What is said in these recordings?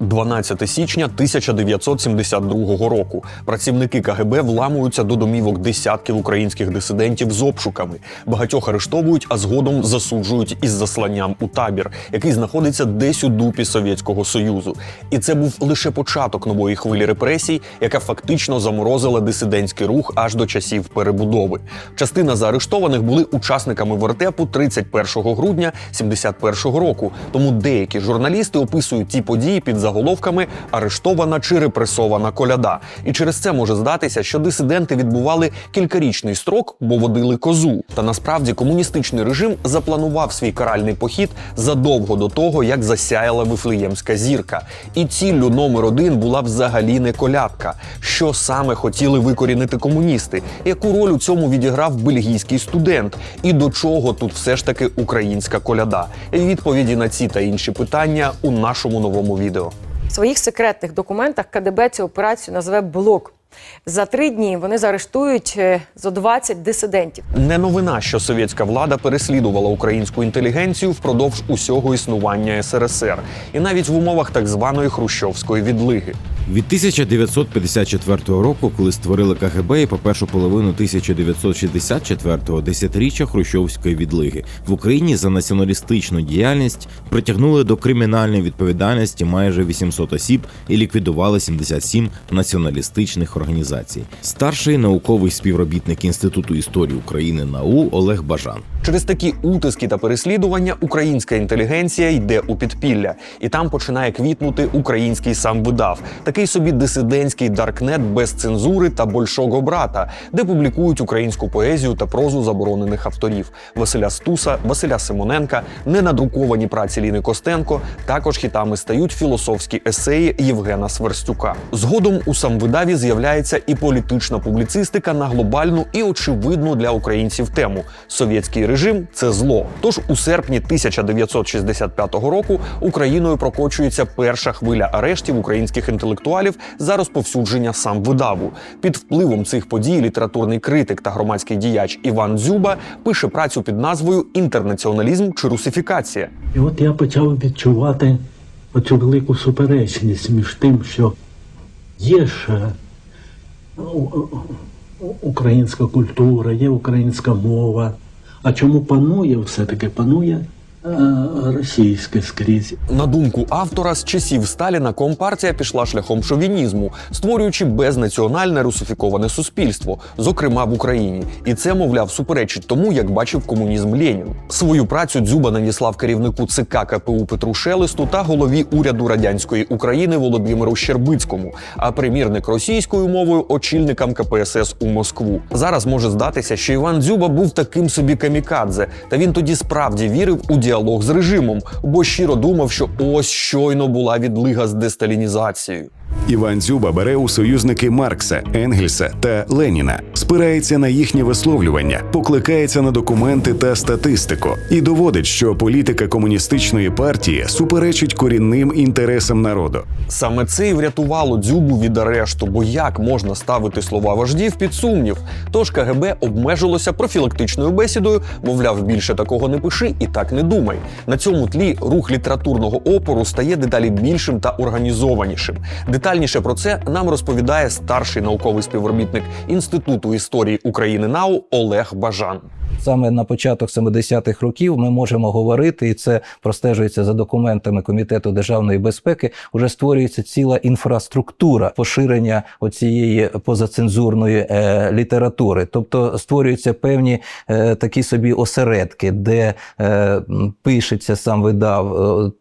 12 січня 1972 року. Працівники КГБ вламуються до домівок десятків українських дисидентів з обшуками. Багатьох арештовують, а згодом засуджують із засланням у табір, який знаходиться десь у дупі Совєтського Союзу. І це був лише початок нової хвилі репресій, яка фактично заморозила дисидентський рух аж до часів перебудови. Частина заарештованих були учасниками вертепу 31 грудня 71 року. Тому деякі журналісти описують ті події під заголовками арештована чи репресована коляда. І через це може здатися, що дисиденти відбували кількарічний строк, бо водили козу. Та насправді комуністичний режим запланував свій каральний похід задовго до того, як засяяла вифлеємська зірка. І ціллю номер один була взагалі не колядка. Що саме хотіли викорінити комуністи? Яку роль у цьому відіграв бельгійський студент? І до чого тут все ж таки українська коляда? Відповіді на ці та інші питання у нашому новому відео. В своїх секретних документах КДБ цю операцію назве блок. За три дні вони заарештують за зо 20 дисидентів. Не новина, що совєтська влада переслідувала українську інтелігенцію впродовж усього існування СРСР, і навіть в умовах так званої хрущовської відлиги. Від 1954 року, коли створили КГБ, і по першу половину 1964-го десятиріччя Хрущовської відлиги в Україні за націоналістичну діяльність притягнули до кримінальної відповідальності майже 800 осіб і ліквідували 77 націоналістичних організацій. Старший науковий співробітник Інституту історії України НАУ Олег Бажан. Через такі утиски та переслідування українська інтелігенція йде у підпілля, і там починає квітнути український сам видав, такий собі дисидентський даркнет без цензури та большого брата, де публікують українську поезію та прозу заборонених авторів Василя Стуса, Василя Симоненка, ненадруковані праці Ліни Костенко. Також хітами стають філософські есеї Євгена Сверстюка. Згодом у самвидаві з'являється і політична публіцистика на глобальну і очевидну для українців тему совєтський режим це зло. Тож у серпні 1965 року Україною прокочується перша хвиля арештів українських інтелектуалів за розповсюдження сам видаву. Під впливом цих подій літературний критик та громадський діяч Іван Дзюба пише працю під назвою Інтернаціоналізм чи русифікація. І от я почав відчувати оцю велику суперечність між тим, що є ж е, у- у- українська культура, є українська мова. А чому панує все-таки панує російське скрізь. На думку автора, з часів Сталіна компартія пішла шляхом шовінізму, створюючи безнаціональне русифіковане суспільство, зокрема в Україні. І це, мовляв, суперечить тому, як бачив комунізм Ленін. Свою працю Дзюба надіслав керівнику ЦК КПУ Петру Шелесту та голові уряду радянської України Володимиру Щербицькому, а примірник російською мовою очільникам КПСС у Москву. Зараз може здатися, що Іван Дзюба був таким собі камікадзе, та він тоді справді вірив у діалог з режимом, бо щиро думав, що ось щойно була відлига з десталінізацією. Іван Дзюба бере у союзники Маркса, Енгельса та Леніна, спирається на їхні висловлювання, покликається на документи та статистику і доводить, що політика комуністичної партії суперечить корінним інтересам народу. Саме це і врятувало дзюбу від арешту, бо як можна ставити слова вождів під сумнів? Тож КГБ обмежилося профілактичною бесідою, мовляв, більше такого не пиши і так не думай. На цьому тлі рух літературного опору стає дедалі більшим та організованішим. Детальніше про це нам розповідає старший науковий співробітник Інституту історії України НАУ Олег Бажан. Саме на початок 70-х років ми можемо говорити, і це простежується за документами Комітету державної безпеки. Уже створюється ціла інфраструктура поширення оцієї позацензурної е, літератури. Тобто створюються певні е, такі собі осередки, де е, пишеться сам видав.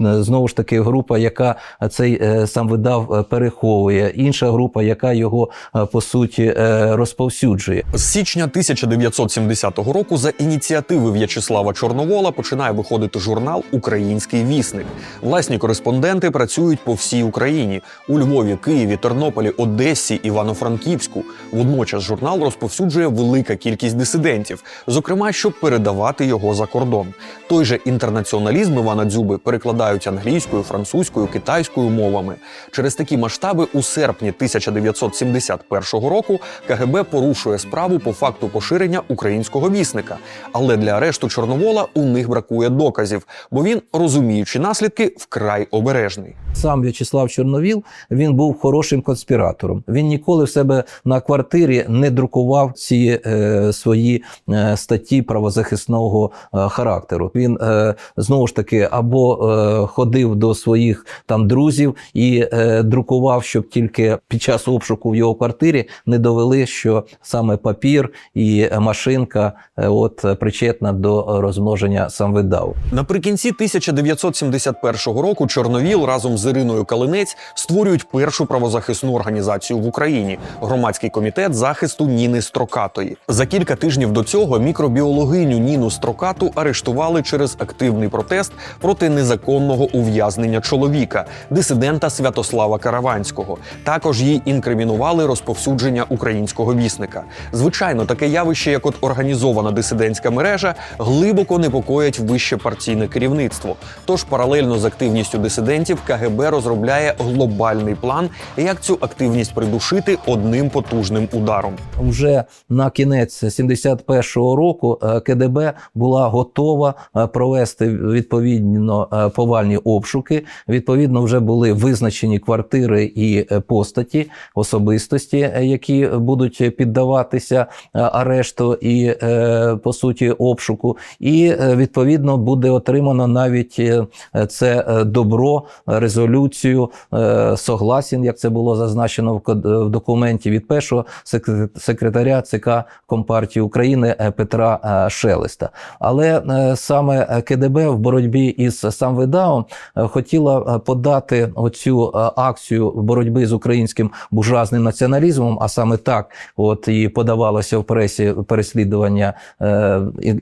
Е, знову ж таки, група, яка цей е, сам видав е, переховує, інша група, яка його е, по суті е, розповсюджує. З січня 1970 року за ініціативи В'ячеслава Чорновола починає виходити журнал Український вісник. Власні кореспонденти працюють по всій Україні у Львові, Києві, Тернополі, Одесі, Івано-Франківську. Водночас журнал розповсюджує велика кількість дисидентів, зокрема, щоб передавати його за кордон. Той же інтернаціоналізм Івана Дзюби перекладають англійською, французькою, китайською мовами. Через такі масштаби у серпні 1971 року КГБ порушує справу по факту поширення українського вісника. Вісника. Але для арешту Чорновола у них бракує доказів, бо він, розуміючи наслідки, вкрай обережний. Сам В'ячеслав Чорновіл він був хорошим конспіратором. Він ніколи в себе на квартирі не друкував ці е, свої е, статті правозахисного е, характеру. Він е, знову ж таки або е, ходив до своїх там друзів і е, друкував, щоб тільки під час обшуку в його квартирі не довели, що саме папір і машинка е, от е, причетна до розмноження самвидаву. Наприкінці 1971 року Чорновіл разом з Іриною Калинець створюють першу правозахисну організацію в Україні громадський комітет захисту Ніни Строкатої. За кілька тижнів до цього мікробіологиню Ніну Строкату арештували через активний протест проти незаконного ув'язнення чоловіка, дисидента Святослава Караванського. Також їй інкримінували розповсюдження українського вісника. Звичайно, таке явище, як от організована дисидентська мережа, глибоко непокоїть вище партійне керівництво. Тож паралельно з активністю дисидентів КГБ розробляє глобальний план, як цю активність придушити одним потужним ударом. Вже на кінець 71-го року е, КДБ була готова е, провести відповідно е, повальні обшуки. Відповідно, вже були визначені квартири і постаті особистості, які будуть піддаватися арешту і по суті обшуку. І е, відповідно буде отримано навіть е, це е, добро, резолюцію согласін, як це було зазначено в документі від першого секре- секретаря ЦК Компартії України Петра Шелеста. Але саме КДБ в боротьбі із самвидаом е, хотіла подати оцю акцію боротьби з українським буржуазним націоналізмом, а саме так, от і подавалося в пресі переслідування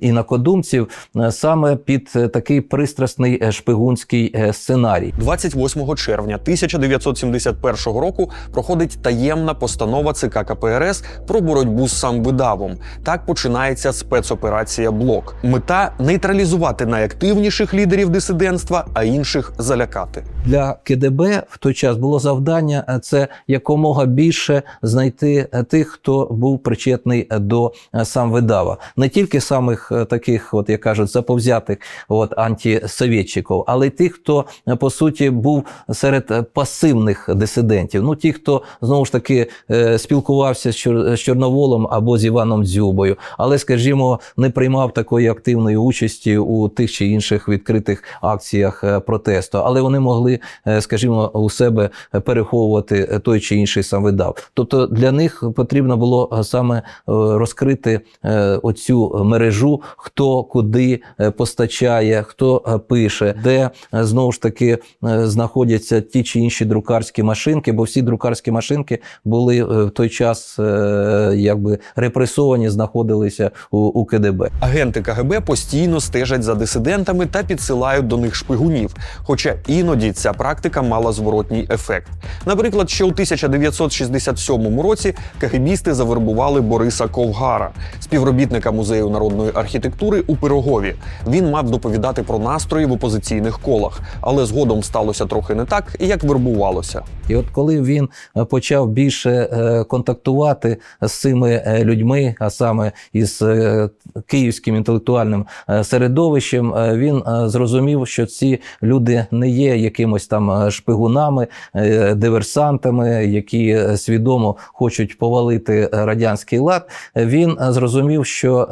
інакодумців, е, саме під е, такий пристрасний е, шпигунський е, сценарій. 28 червня 1971 року проходить таємна постанова ЦК КПРС про боротьбу з самвидавом. Так починається спецоперація Блок. Мета нейтралізувати найактивніших лідерів дисидентства, а інших залякати. Для КДБ в той час було завдання е, це якомога більше знайти е, тих, хто був причетний е, до е, самвидава. Не тільки самих е, таких, от як кажуть, заповзятих от антисовєтчиків, але й тих, хто е, по суті був серед е, пасивних дисидентів. Ну ті, хто знову ж таки спілкувався з Чор- з Чорноволом або з Іваном Дзюбою, але, скажімо, не приймав такої активної участі у тих чи інших відкритих акціях протесту, але вони могли, скажімо, у себе переховувати той чи інший самвидав. Тобто для них потрібно було саме розкрити е, мережу, хто куди е, постачає, хто е, пише, де е, знову ж таки знаходяться ті чи інші друкарські машинки, бо всі друкарські машинки були в той час якби репресовані, знаходилися у, у КДБ. Агенти КГБ постійно стежать за дисидентами та підсилають до них шпигунів. Хоча іноді ця практика мала зворотній ефект. Наприклад, ще у 1967 році КГБісти завербували Бориса Ковгара, співробітника музею народної архітектури у Пирогові. Він мав доповідати про настрої в опозиційних колах, але згодом сталося трохи не так, як вербувалося. І от коли він е, почав більше е, контактувати з цими е, людьми, а саме із київським інтелектуальним середовищем, він зрозумів, що ці люди не є якимось там шпигунами, диверсантами, які свідомо хочуть повалити радянський лад. Він зрозумів, що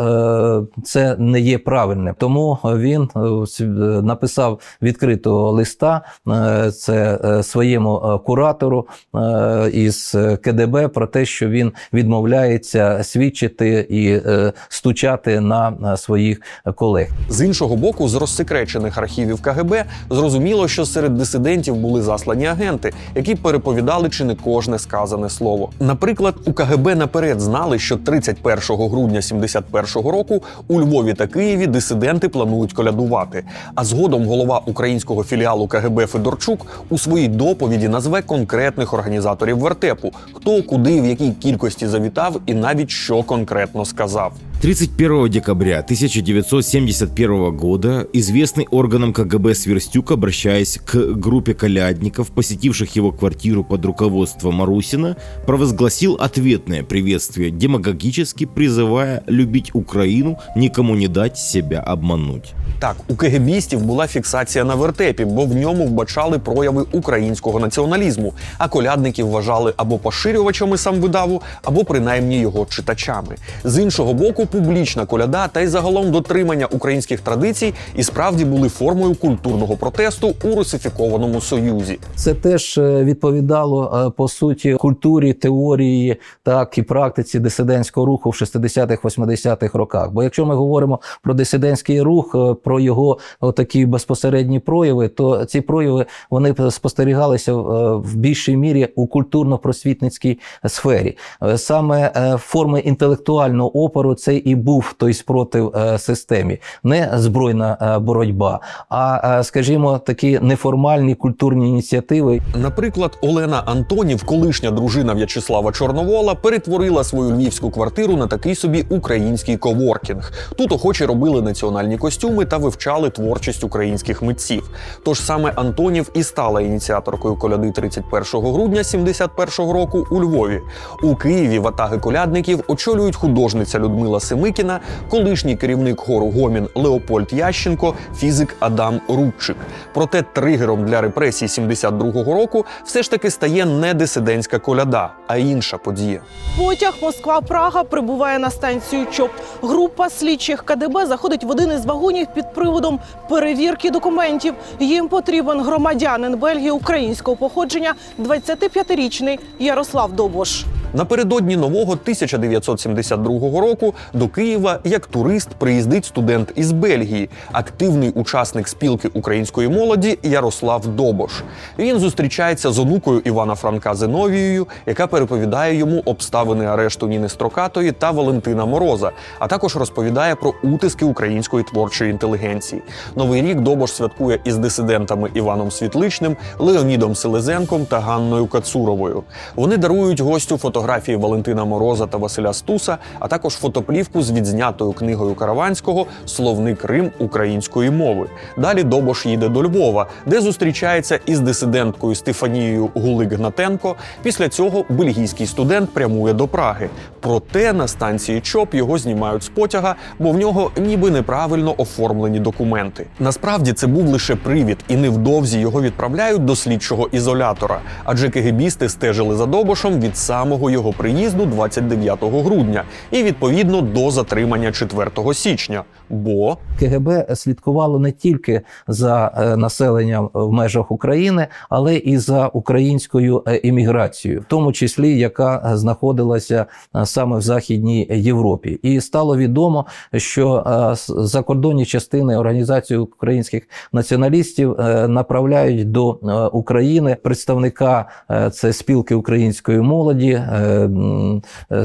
це не є правильним. Тому він е, е, написав відкритого листа е, це е, своєму е, куратору е, із е, КДБ про те, що він відмовляється свідчити і е, стучати на своїх колег. З іншого боку, з розсекречених архівів КГБ зрозуміло, що серед дисидентів були заслані агенти, які переповідали чи не кожне сказане слово. Наприклад, у КГБ наперед знали, що 31 грудня 71 року у Львові та Києві дисиденти планують колядувати. А згодом голова українського філіалу КГБ Федорчук у своїй доповіді назве конкретних організаторів вертепу, хто куди в якій кількості завітав і навіть що конкретно сказав. 31 декабря 1971 года известный органам КГБ Сверстюк, обращаясь к группе колядников, посетивших его квартиру под руководством Марусина, провозгласил ответное приветствие, демагогически призывая любить Украину, никому не дать себя обмануть. Так, у кегебістів була фіксація на вертепі, бо в ньому вбачали прояви українського націоналізму, а колядників вважали або поширювачами самвидаву, або принаймні його читачами. З іншого боку, публічна коляда та й загалом дотримання українських традицій і справді були формою культурного протесту у русифікованому союзі. Це теж е, відповідало е, по суті культурі, теорії, так і практиці дисидентського руху в 60-х-80-х роках. Бо якщо ми говоримо про дисидентський рух, е, про його такі безпосередні прояви, то ці прояви вони спостерігалися е, в більшій мірі у культурно-просвітницькій сфері. Е, Саме е, форми інтелектуального опору це і був той спротив системі, не збройна боротьба, а скажімо, такі неформальні культурні ініціативи. Наприклад, Олена Антонів, колишня дружина В'ячеслава Чорновола, перетворила свою львівську квартиру на такий собі український коворкінг. Тут охочі робили національні костюми та вивчали творчість українських митців. Тож саме Антонів і стала ініціаторкою коляди 31 грудня 71 року у Львові. У Києві ватаги колядників очолюють художниця Людмила Семикіна, колишній керівник хору Гомін Леопольд Ященко, фізик Адам Рубчик. Проте тригером для репресій 72-го року все ж таки стає не дисидентська коляда, а інша подія. Потяг Москва-Прага прибуває на станцію ЧОП. Група слідчих КДБ заходить в один із вагонів під приводом перевірки документів. Їм потрібен громадянин Бельгії українського походження, 25-річний Ярослав Добош. Напередодні нового 1972 року до Києва як турист приїздить студент із Бельгії, активний учасник спілки української молоді Ярослав Добош. Він зустрічається з онукою Івана Франка Зиновією, яка переповідає йому обставини арешту Ніни Строкатої та Валентина Мороза, а також розповідає про утиски української творчої інтелігенції. Новий рік Добош святкує із дисидентами Іваном Світличним, Леонідом Селезенком та Ганною Кацуровою. Вони дарують гостю фотографії Валентина Мороза та Василя Стуса, а також фотоплівку з відзнятою книгою Караванського Словник Рим української мови. Далі Добош їде до Львова, де зустрічається із дисиденткою Стефанією Гулик-Гнатенко. Після цього бельгійський студент прямує до Праги. Проте на станції ЧОП його знімають з потяга, бо в нього ніби неправильно оформлені документи. Насправді це був лише привід, і невдовзі його відправляють до слідчого ізолятора, адже кегебісти стежили за Добошем від самого його приїзду 29 грудня і відповідно до затримання 4 січня. Бо КГБ слідкувало не тільки за е, населенням в межах України, але і за українською е, імміграцією, в тому числі яка знаходилася е, саме в Західній Європі. І стало відомо, що закордонні частини організації українських націоналістів направляють до України представника це спілки української молоді,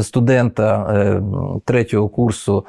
студента третього курсу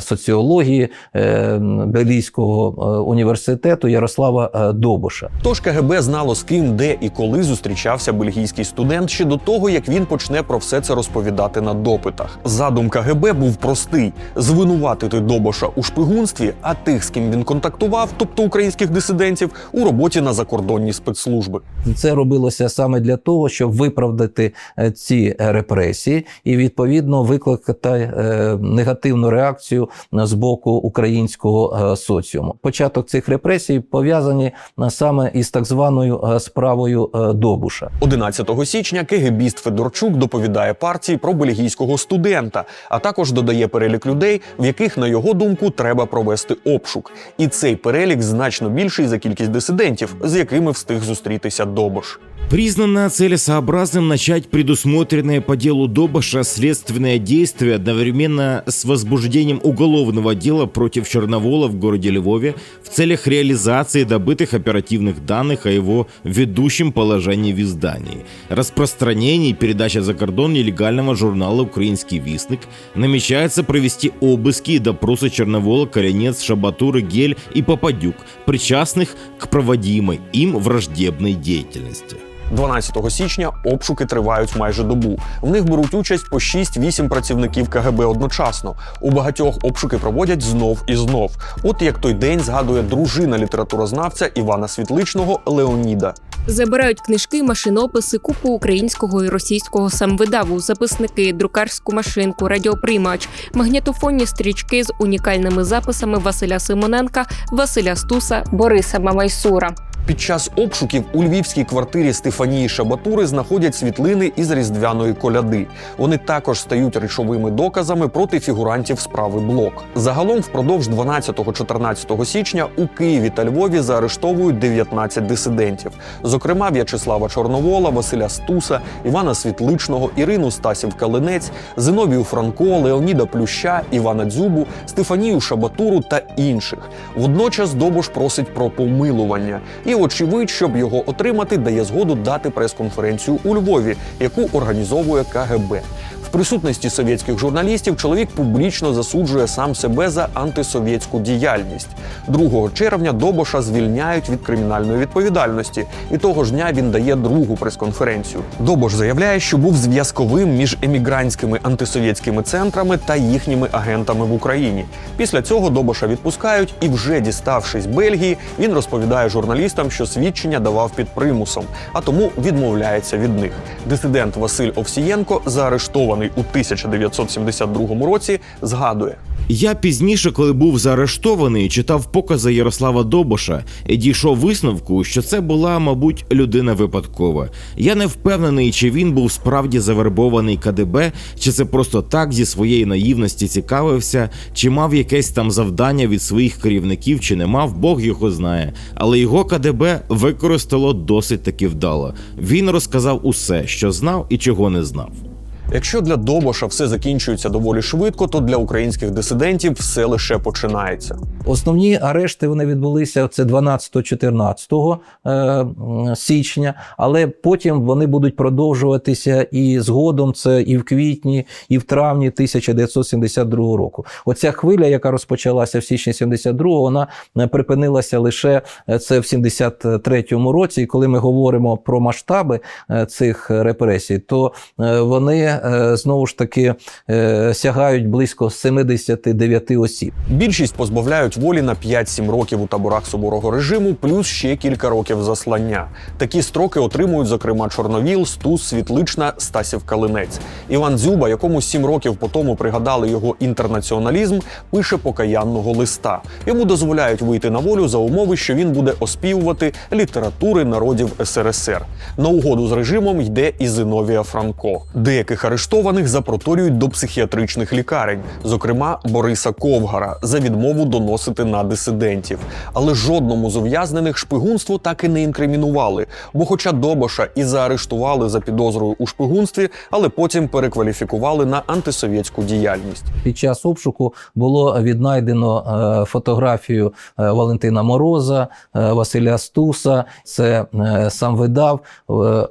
соціології е, Белійського е, університету Ярослава е, Добуша. Тож КГБ знало з ким, де і коли зустрічався бельгійський студент ще до того, як він почне про все це розповідати на допитах. Задум КГБ був простий: звинуватити Добоша у шпигунстві, а тих, з ким він контактував, тобто українських дисидентів, у роботі на закордонні спецслужби. Це робилося саме для того, щоб виправдати ці репресії і відповідно викликати негативну реакцію з боку українського е, соціуму. Початок цих репресій пов'язані е, саме із так званою е, справою Добуша. 11 січня КГБіст Федорчук доповідає партії про бельгійського студента, а також додає перелік людей, в яких, на його думку, треба провести обшук. І цей перелік значно більший за кількість дисидентів, з якими встиг зустрітися Добош. Признано целесообразным начать предусмотренное по делу Добаша следственное действие одновременно с возбуждением уголовного дела против Черновола в городе Львове в целях реализации добытых оперативных данных о его ведущем положении в издании, распространении и передаче за кордон нелегального журнала «Украинский вестник» намечается провести обыски и допросы Черновола, Коренец, Шабатуры, Гель и Попадюк, причастных к проводимой им враждебной деятельности. 12 січня обшуки тривають майже добу. В них беруть участь по 6-8 працівників КГБ одночасно. У багатьох обшуки проводять знов і знов. От як той день згадує дружина літературознавця Івана Світличного Леоніда. Забирають книжки, машинописи, купу українського і російського самвидаву, записники, друкарську машинку, радіоприймач, магнітофонні стрічки з унікальними записами Василя Симоненка, Василя Стуса, Бориса Мамайсура. Під час обшуків у львівській квартирі Стефанії Шабатури знаходять світлини із різдвяної коляди. Вони також стають речовими доказами проти фігурантів справи блок. Загалом, впродовж 12-14 січня у Києві та Львові заарештовують 19 дисидентів, зокрема В'ячеслава Чорновола, Василя Стуса, Івана Світличного, Ірину Стасів Калинець, Зиновію Франко, Леоніда Плюща, Івана Дзюбу, Стефанію Шабатуру та інших. Водночас Добош просить про помилування. І, очевидь, щоб його отримати, дає згоду дати прес-конференцію у Львові, яку організовує КГБ. В присутності совєтських журналістів чоловік публічно засуджує сам себе за антисовєтську діяльність. 2 червня Добоша звільняють від кримінальної відповідальності, і того ж дня він дає другу прес-конференцію. Добош заявляє, що був зв'язковим між емігрантськими антисовєтськими центрами та їхніми агентами в Україні. Після цього Добоша відпускають, і вже діставшись Бельгії, він розповідає журналістам, що свідчення давав під примусом, а тому відмовляється від них. Дисидент Василь Овсієнко, заарештований у 1972 році, згадує. Я пізніше, коли був заарештований, читав покази Ярослава Добоша і дійшов висновку, що це була, мабуть, людина випадкова. Я не впевнений, чи він був справді завербований КДБ, чи це просто так зі своєї наївності цікавився, чи мав якесь там завдання від своїх керівників, чи не мав, Бог його знає. Але його КДБ використало досить таки вдало. Він розказав усе, що знав і чого не знав. Якщо для Добоша все закінчується доволі швидко, то для українських дисидентів все лише починається. Основні арешти вони відбулися це 12-14 е, січня, але потім вони будуть продовжуватися і згодом це і в квітні, і в травні 1972 року. Оця хвиля, яка розпочалася в січні 72-го, вона е, припинилася лише е, це в 73-му році. І коли ми говоримо про масштаби цих репресій, то вони знову ж таки е, сягають близько 79 осіб. Більшість позбавляють волі на 5-7 років у таборах суворого режиму, плюс ще кілька років заслання. Такі строки отримують, зокрема, Чорновіл, Стус, Світлична, Стасів Калинець. Іван Дзюба, якому 7 років по тому пригадали його інтернаціоналізм, пише покаянного листа. Йому дозволяють вийти на волю за умови, що він буде оспівувати літератури народів СРСР. На угоду з режимом йде і Зиновія Франко. Деяких арештованих запроторюють до психіатричних лікарень, зокрема Бориса Ковгара, за відмову доносити на дисидентів. Але жодному з ув'язнених шпигунство так і не інкримінували. Бо, хоча Добоша і заарештували за підозрою у шпигунстві, але потім перекваліфікували на антисовєтську діяльність. Під час обшуку було віднайдено е, фотографію е, Валентина Мороза, е, Василя Стуса. Це сам видав.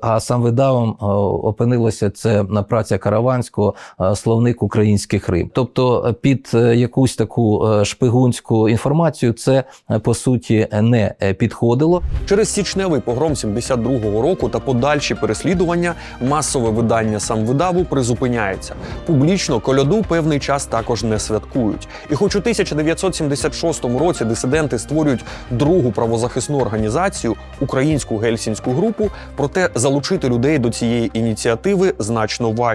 А сам видавом опинилося це на праця Караванського е, словник українських рим. Тобто е, під е, якусь таку шпигунську інформацію це по суті не підходило. Через січневий погром 72-го року та подальші переслідування масове видання самвидаву призупиняється. Публічно коляду певний час також не святкують. І хоч у 1976 році дисиденти створюють другу правозахисну організацію українську гельсінську групу, проте залучити людей до цієї ініціативи значно важче.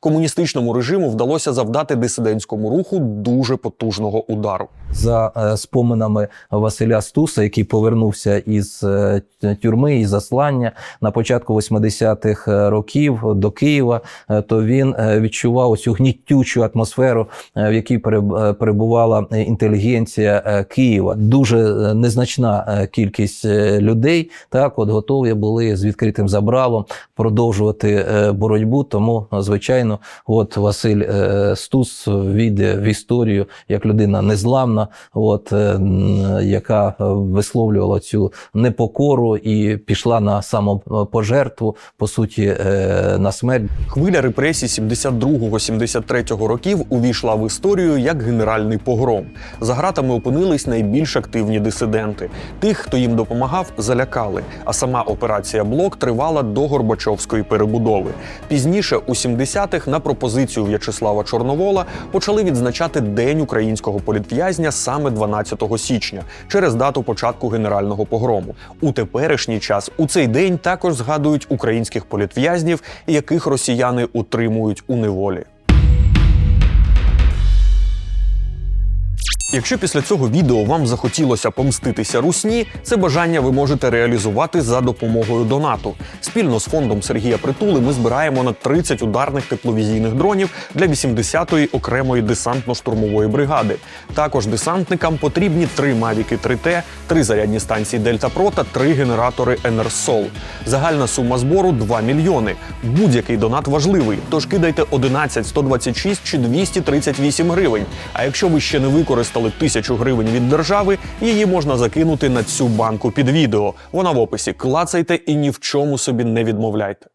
Комуністичному режиму вдалося завдати дисидентському руху дуже потужного удару. за е, споминами Василя Стуса, який повернувся із е, тюрми і заслання на початку 80-х років до Києва, е, то він е, відчував цю гнітючу атмосферу, е, в якій переб- е, перебувала інтелігенція е, Києва. Дуже е, незначна е, кількість е, людей так от готові були з відкритим забралом продовжувати е, боротьбу. Тому звичайно, от Василь е, Стус війде в історію як людина незламна, от, е, яка е, висловлювала цю непокору і пішла на самопожертву, по суті, на смерть. Хвиля репресій 72-73 років увійшла в історію як генеральний погром. За гратами опинились найбільш активні дисиденти. Тих, хто їм допомагав, залякали. А сама операція Блок тривала до Горбачовської перебудови. Пізніше, у 70-х, на пропозицію В'ячеслава Чорновола почали відзначати День українського політв'язня саме 12 січня через дату початку генерального погрому. У теперішній час у цей день також згадують українських політв'язнів, яких росіяни утримують у неволі. Якщо після цього відео вам захотілося помститися русні, це бажання ви можете реалізувати за допомогою донату. Спільно з фондом Сергія Притули ми збираємо на 30 ударних тепловізійних дронів для 80-ї окремої десантно-штурмової бригади. Також десантникам потрібні три Мавіки 3Т, три зарядні станції Дельта Про та три генератори Енерсол. Загальна сума збору 2 мільйони. Будь-який донат важливий, тож кидайте 11 126 чи 238 гривень. А якщо ви ще не використали тисячу гривень від держави, її можна закинути на цю банку під відео. Вона в описі. Клацайте і ні в чому собі не відмовляйте.